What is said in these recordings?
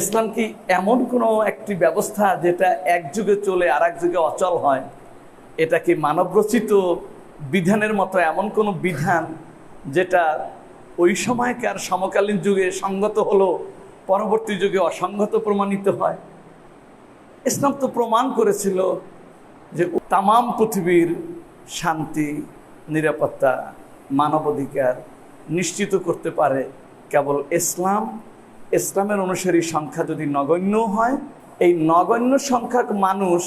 ইসলাম কি এমন কোনো একটি ব্যবস্থা যেটা এক যুগে চলে আর এক যুগে অচল হয়? এটা কি মানবরচিত বিধানের মতো এমন কোনো বিধান যেটা ওই সময়কার সমকালীন যুগে সঙ্গত হলো, পরবর্তী যুগে অসঙ্গত প্রমাণিত হয়? ইসলাম তো প্রমাণ করেছিল যে তামাম পৃথিবীর শান্তি, নিরাপত্তা, মানবাধিকার নিশ্চিত করতে পারে। কেবল ইসলাম ইসলামের অনুসারী সংখ্যা যদি নগণ্য হয়, এই নগণ্য সংখ্যক মানুষ,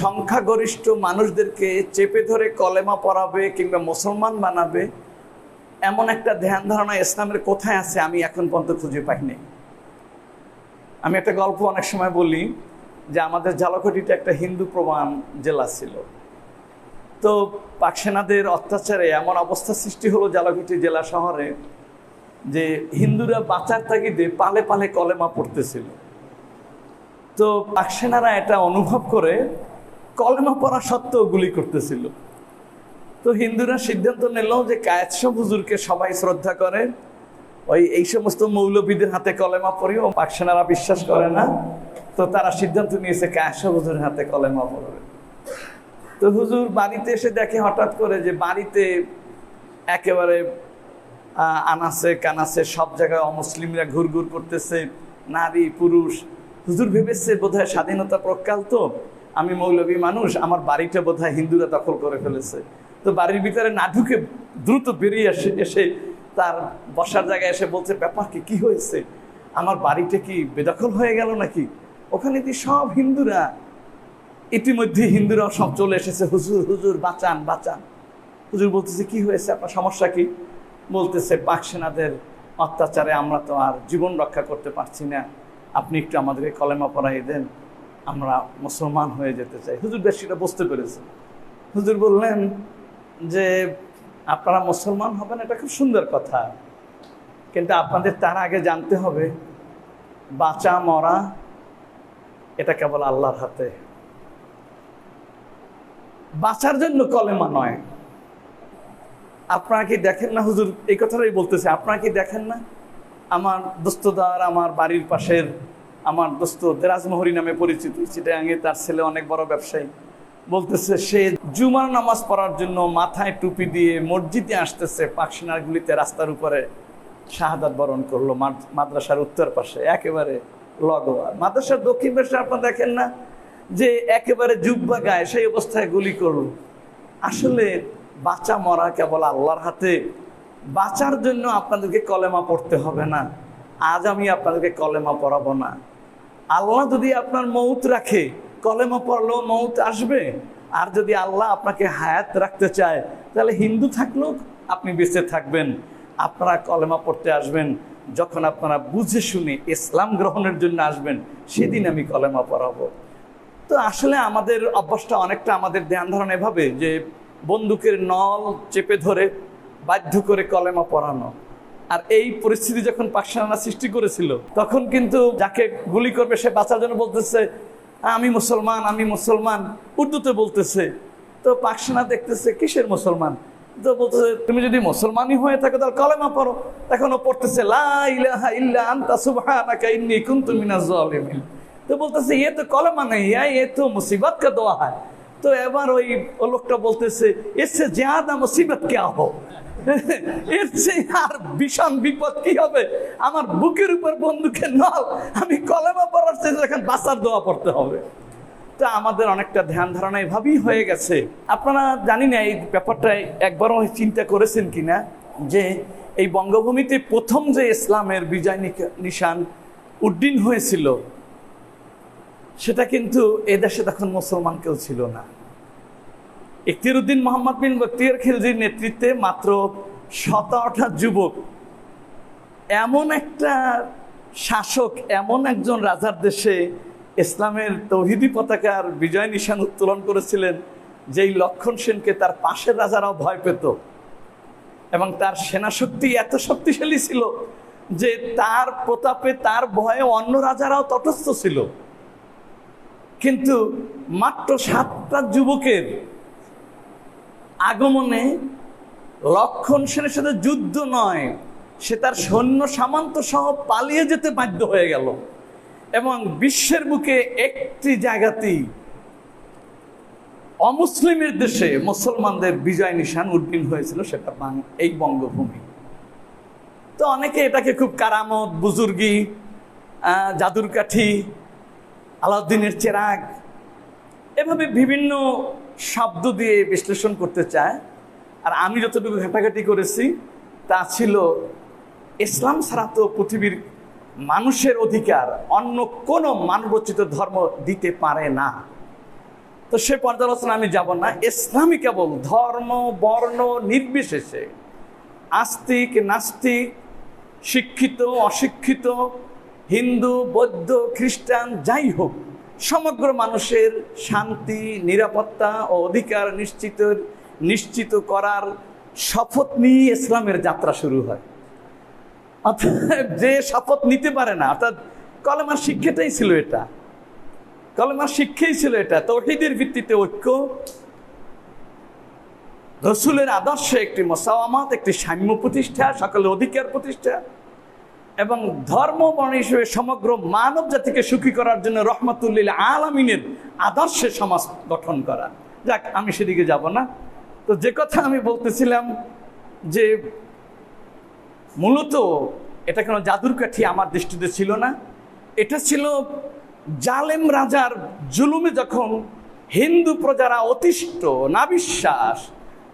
সংখ্যাগরিষ্ঠ মানুষদেরকে চেপে ধরে কলেমা পড়াবে কিংবা মুসলমান বানাবে, এমন একটা ধ্যান ধারণা ইসলামের কোথায় আছে আমি এখন পর্যন্ত খুঁজে পাইনি। আমি একটা গল্প অনেক সময় বলি যে আমাদের ঝালকাঠিতে একটা হিন্দু প্রমাণ জেলা ছিল। তো পাকসেনাদের অত্যাচারে এমন অবস্থা সৃষ্টি হলো ঝালকাঠি জেলা শহরে যে হিন্দুরা বাঁচার তাগিদে পালে পালে কলেমা পড়তেছিল। তো পাক সেনারা এটা অনুভব করে, কলেমা পড়া সত্ত্বেও গুলি করতেছিল। তো হিন্দুরা সিদ্ধান্ত নিল যে কায়েতসব হুজুরকে সবাই শ্রদ্ধা করে। ওই এই সমস্ত মৌলবীদের হাতে কলেমা পড়িও পাক সেনারা বিশ্বাস করে না। তো তারা সিদ্ধান্ত নিয়েছে কায়েসব হুজুরের হাতে কলেমা পড়বে। তো হুজুর বাড়িতে এসে দেখে হঠাৎ করে যে বাড়িতে একেবারে আনাসে কানাসে সব জায়গায় অমুসলিমরা ঘুরঘুর করতেছে, নারী, পুরুষ। হুজুর ভেবেছে বোধহয় স্বাধীনতা প্রকাল তো? আমি মৌলবী মানুষ, আমার বাড়িটা বোধহয় হিন্দুরা দখল করে ফেলেছে। তো বাড়ির ভিতরে না ঢুকে দ্রুত বেরিয়ে এসে এসে তার বসার জায়গায় এসে বলছে, ব্যাপার কি কি হয়েছে? আমার বাড়িটা কি বেদখল হয়ে গেল নাকি? ওখানে দিয়ে সব হিন্দুরা, ইতিমধ্যে হিন্দুরা সব চলে এসেছে। হুজুর হুজুর, বাঁচান বাঁচান। হুজুর বলতেছে, কি হয়েছে? আপনার সমস্যা কি? বলতেছে পাক সেনাদের অত্যাচারে আমরা তো আর জীবন রক্ষা করতে পারছি না। আপনি একটু আমাদেরকে কলেমা পড়াই দেন, আমরা মুসলমান হয়ে যেতে চাই। হুজুর বেশ সেটা বুঝতে পেরেছে হুজুর বললেন যে, আপনারা মুসলমান হবেন, এটা খুব সুন্দর কথা। কিন্তু আপনাদের তার আগে জানতে হবে, বাঁচা, মরা, এটা কেবল আল্লাহর হাতে। বাঁচার জন্য কলেমা নয়। আপনারা কি দেখেন না? হুজুর, এই কথাটাই বলতেছে, আপনারা কি দেখেন না? আমার দোস্তদার আমার বাড়ির পাশের আমার দোস্ত দেরাজমহরি নামে পরিচিত চিটাঙ্গে তার ছেলে অনেক বড় ব্যবসায়ী। বলতেছে, সে জুমার নামাজ পড়ার জন্য মাথায় টুপি দিয়ে মসজিদে আসতেছে পাকসিনারগুলিতে রাস্তার উপরে শাহাদাত বরণ করল মাদ্রাসার উত্তর পাশে, একেবারে লগোয়া। মাদ্রাসার দক্ষিণ পাশে আপনারা দেখেন না? যে একেবারে জুব্বা গায়ে সেই অবস্থায় গুলি করল। আসলে বাঁচা মরা কেবল আল্লাহর হাতে। বাঁচার জন্য আপনাদেরকে কলেমা পড়তে হবে না। আজ আমি আপনাদেরকে কলেমা পড়াবো না। আল্লাহ যদি আপনার মৌত রাখে, কলেমা পড়লেও মৌত আসবে। আর যদি আল্লাহ আপনাকে হায়াত রাখতে চায়, তাহলে হিন্দু থাকলেও আপনি বেঁচে থাকবেন। আপনারা কলেমা পড়তে আসবেন। যখন আপনারা বুঝে শুনে ইসলাম গ্রহণের জন্য আসবেন, সেদিন আমি কলেমা পড়াবো। তো আসলে আমাদের অভ্যাসটা অনেকটা আমাদের ধ্যান ধারণা এভাবে যে বন্দুকের নল চেপে ধরে বাধ্য করে কলেমা পড়ানো। আর এই পরিস্থিতি যখন পাকসানা সৃষ্টি করেছিল, তখন কিন্তু যাকে গুলি করবে সে বাঁচার জন্য বলতেছে, আমি মুসলমান আমি মুসলমান। উর্দুতে বলতেছে, তো পাকসানা দেখতেছে কিসের মুসলমান? তো বলতেছে, তুমি যদি মুসলমানই হয়ে থাকো তাহলে কলেমা পড়ো। তখন ও পড়তেছে তো বলতেছে, এ তো কলেমা নেই, এ তো মুসিবত কা দোয়া হয়। তো এবার ওই লোকটা বলতেছে এসে জেহাদ মুসিবত কে আহ? আর ভীষণ বিপদ কি হবে? আমার বুকের উপর নল আমি কলেমা পড়ার চেয়ে এখন দোয়া পড়তে হবে। তা আমাদের অনেকটা ধ্যান ধারণা এভাবেই হয়ে গেছে। আপনারা জানি না এই ব্যাপারটা একবারও চিন্তা করেছেন কিনা, যে এই বঙ্গভূমিতে প্রথম যে ইসলামের বিজয় নিশান উড্ডীন হয়েছিল, সেটা কিন্তু এদেশে তখন মুসলমান কেউ ছিল না। ইকতিরুদ্দিন মোহাম্মদ বিন বক্তিয়ার খিলজির নেতৃত্বে মাত্র সতেরোটা যুবক। এমন একটা শাসক, এমন একজন রাজার দেশে ইসলামের তৌহিদি পতাকার বিজয় নিশান উত্তোলন করেছিলেন, যেই লক্ষণ সেনকে তার পাশের রাজারাও ভয় পেত। এবং তার সেনাশক্তি এত শক্তিশালী ছিল যে তার প্রতাপে, তার ভয়ে অন্য রাজারাও তটস্থ ছিল। কিন্তু মাত্র সাতটা যুবকের আগমনে লক্ষণ সেনের সাথে যুদ্ধ নয়, সে তার সৈন্য সামন্ত সহ পালিয়ে যেতে বাধ্য হয়ে গেল। এবং বিশ্বের বুকে একটি জায়গাতেই অমুসলিমের দেশে মুসলমানদের বিজয় নিশান উদ্দিন হয়েছিল, সেটা এই বঙ্গভূমি। তো অনেকে এটাকে খুব কারামত, বুজুর্গি জাদুর কাঠি আলাউদ্দিনের চেরাগ, এভাবে বিভিন্ন শব্দ দিয়ে বিশ্লেষণ করতে চায়। আর আমি যতটুকু ঘাটাঘাটি করেছি, তা ছিল ইসলাম ছাড়া তো পৃথিবীর মানুষের অধিকার অন্য কোনো মানবরচিত ধর্ম দিতে পারে না। তো সে পর্যালোচনা আমি যাব না। ইসলামই কেবল ধর্ম, বর্ণ নির্বিশেষে আস্তিক, নাস্তিক, শিক্ষিত, অশিক্ষিত, হিন্দু, বৌদ্ধ, খ্রিস্টান, যাই হোক। সমগ্র মানুষের শান্তি, নিরাপত্তা ও অধিকার নিশ্চিত নিশ্চিত করার শপথ নিয়ে ইসলামের যাত্রা শুরু হয়। অর্থাৎ যে শপথ নিতে পারে না, অর্থাৎ কলেমার শিক্ষাটাই ছিল এটা। কলেমার শিক্ষাই ছিল এটা। তৌহিদের ভিত্তিতে ঐক্য, রসুলের আদর্শে একটি মোসাওয়ামাত, একটি সাম্য প্রতিষ্ঠা, সকলের অধিকার প্রতিষ্ঠা এবং ধর্ম হিসেবে সমগ্র মানব জাতিকে সুখী করার জন্য রহমতুল্লিল আলমিনের আদর্শে সমাজ গঠন করা। যাক, আমি সেদিকে যাব না। তো যে কথা আমি বলতেছিলাম যে মূলত এটা কোনো জাদুর কাঠি আমার দৃষ্টিতে ছিল না। এটা ছিল জালেম রাজার জুলুমে যখন হিন্দু প্রজারা অতিষ্ঠ না বিশ্বাস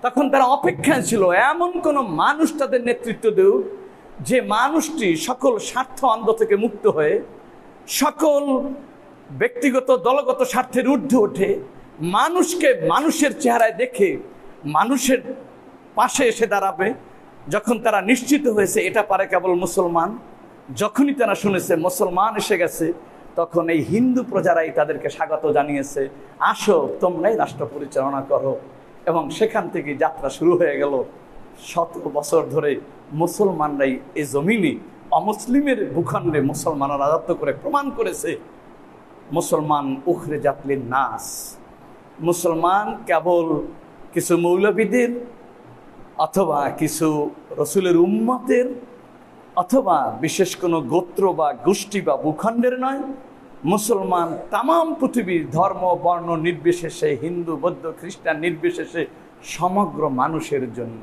তখন তারা অপেক্ষায় ছিল, এমন কোনো মানুষ তাদের নেতৃত্ব দেউ যে মানুষটি সকল স্বার্থ অন্ধ থেকে মুক্ত হয়ে সকল ব্যক্তিগত, দলগত স্বার্থের ঊর্ধ্বে ওঠে, মানুষকে মানুষের চেহারায় দেখে মানুষের পাশে এসে দাঁড়াবে। যখন তারা নিশ্চিত হয়েছে এটা পারে কেবল মুসলমান, যখনই তারা শুনেছে মুসলমান এসে গেছে, তখন এই হিন্দু প্রজারাই তাদেরকে স্বাগত জানিয়েছে, আসো তোমরাই রাষ্ট্র পরিচালনা করো। এবং সেখান থেকে যাত্রা শুরু হয়ে গেল শত বছর ধরে। মুসলমানরাই এ জমিনে অমুসলিমের ভূখণ্ডে মুসলমানরা রাজত্ব করে প্রমাণ করেছে, মুসলমান উখরে জাতলির নাস মুসলমান কেবল কিছু মৌলবিদের অথবা কিছু রসুলের উম্মতের অথবা বিশেষ কোনো গোত্র বা গোষ্ঠী বা ভূখণ্ডের নয়, মুসলমান তামাম পৃথিবীর ধর্ম, বর্ণ নির্বিশেষে হিন্দু, বৌদ্ধ, খ্রিস্টান নির্বিশেষে সমগ্র মানুষের জন্য।